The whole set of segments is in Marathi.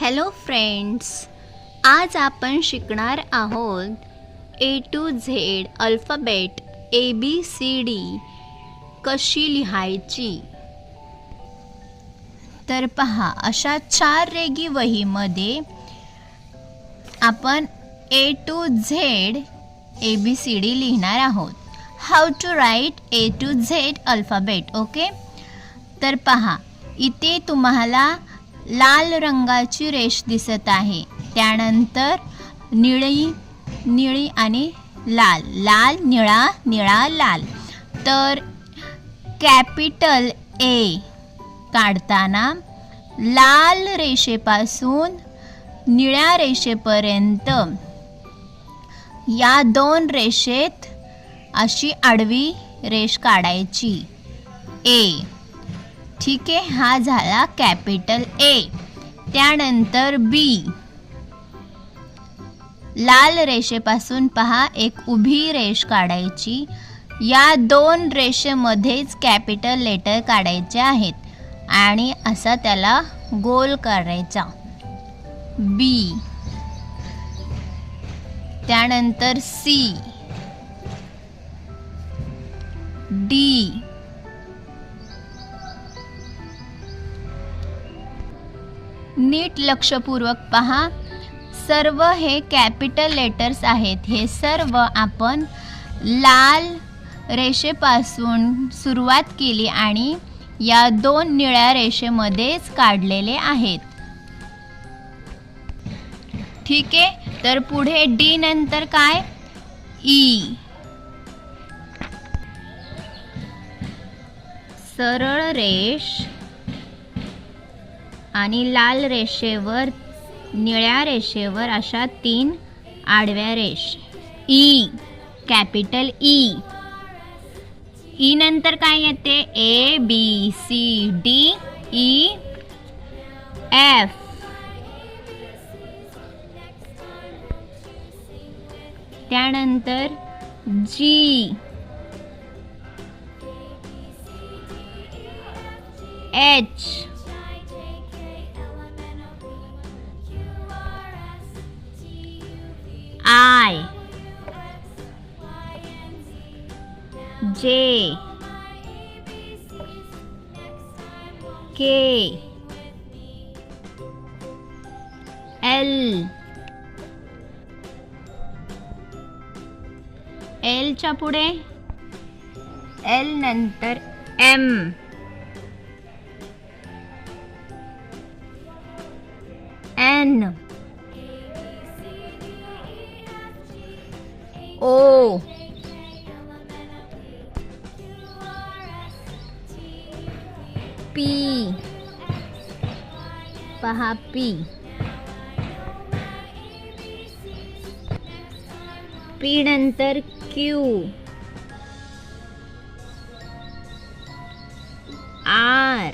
हॅलो फ्रेंड्स आज आपण शिकणार आहोत A to Z alphabet A B C D कशी लिहायची? तर पहा अशा चार रेगी वहीमध्ये आपण A to Z A B C D लिहिणार आहोत. How to write A to Z alphabet okay तर पहा इथे तुम्हाला लाल रंगाची रेष दिसत आहे. त्यानंतर निळी निळी आणि लाल. लाल निळा निळा लाल. तर कॅपिटल ए काढताना लाल रेषेपासून निळ्या रेषेपर्यंत या दोन रेषेत अशी आडवी रेष काढायची. ए. ठीक आहे हा झाला कॅपिटल ए त्यानंतर बी लाल रेषेपासून पहा एक उभी रेष काढायची. या दोन रेषेमध्येच कॅपिटल लेटर काढायचे आहेत आणि असा त्याला गोल करायचा. बी त्यानंतर सी डी नीट लक्षपूर्वक पहा. सर्व हे कॅपिटल लेटर्स आहेत. हे सर्व आपण लाल रेषेपासून सुरुवात केली आणि या दोन निळ्या रेषेमध्येच काढलेले आहेत. ठीक आहे? तर पुढे डी नंतर काय? ई. सरळ रेष. आणि लाल रेषेवर निळ्या रेषेवर अशा तीन आडव्या रेष. ई कॅपिटल ई ई नंतर काय येते? A B C D E F त्यानंतर G H J K L L च्या पुढे L नंतर M N O happy pa happy p नंतर q r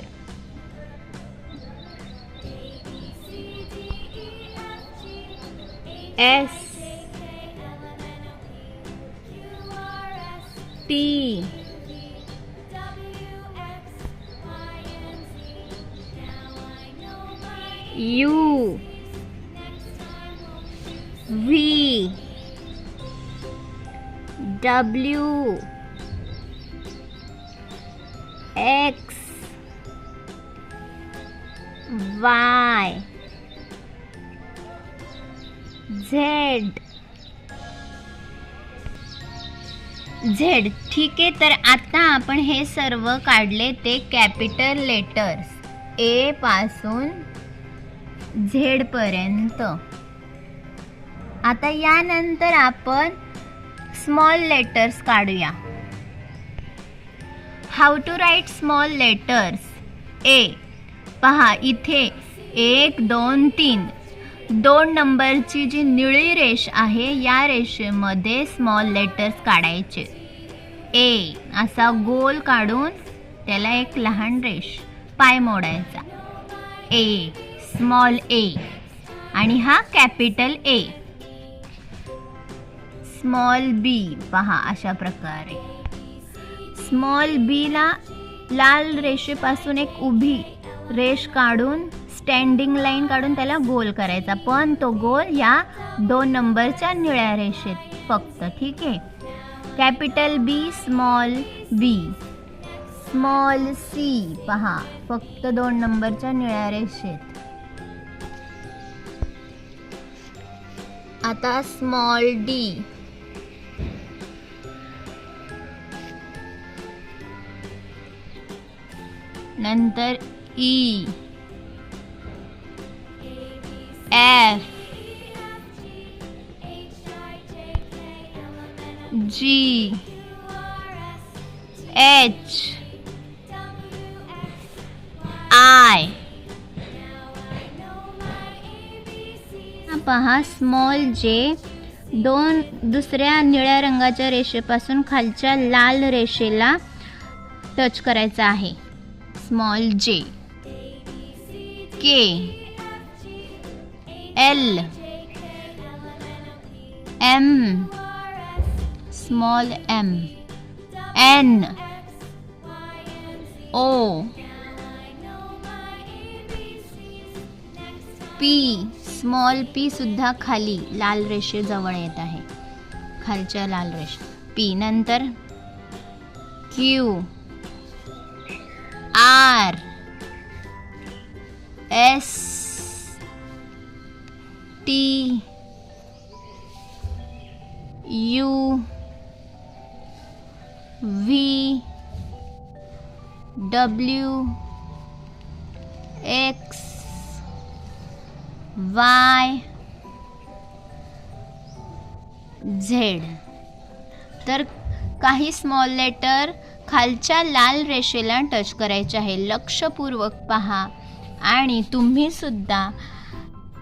s t U V W X Y Z Z ठीक आहे तर आता आपण हे सर्व काढले ते कॅपिटल लेटर्स ए पासून झेड पर्यंत आता यानंतर आपण स्मॉल लेटर्स काढूया. How to write small letters A पहा इथे एक दोन तीन. दोन नंबरची जी निळी रेष आहे या रेषेमध्ये स्मॉल लेटर्स काढायचे. ए असा गोल काढून त्याला एक लहान रेष पाय मोडायचा. ए स्मॉल ए. आणि हा कॅपिटल ए. स्मॉल बी. पहा अशा प्रकारे. स्मॉल बीला लाल रेषेपासून एक उभी रेष काढून स्टँडिंग लाईन काढून त्याला गोल करायचा. पण तो गोल या दोन नंबरच्या निळ्या रेषेत फक्त ठीक आहे? Capital B small B. Small C. पहा फक्त दोन नंबरच्या निळ्या रेषेत. आता स्मॉल डी नंतर E F G H I पहा स्मॉल जे दोन दुसऱ्या निळ्या रंगाच्या रेषेपासून खालच्या लाल रेषेला टच करायचा आहे. Small J. K L M small M N O P small P सुद्धा खाली लाल रेषेजवळ येत आहे. खालच्या लाल रेषा. पी नंतर Q R S T U V W X Y Z. तर काही स्मॉल लेटर खालच्या लाल रेषेला टच करायचे आहे. लक्षपूर्वक पहा. आणि तुम्ही सुद्धा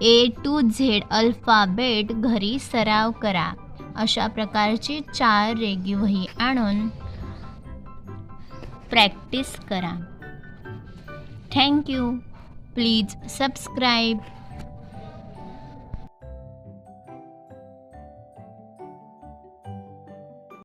ए टू झेड अल्फाबेट घरी सराव करा. अशा प्रकारची चार रेगी वही आणून प्रॅक्टिस करा. Thank you please subscribe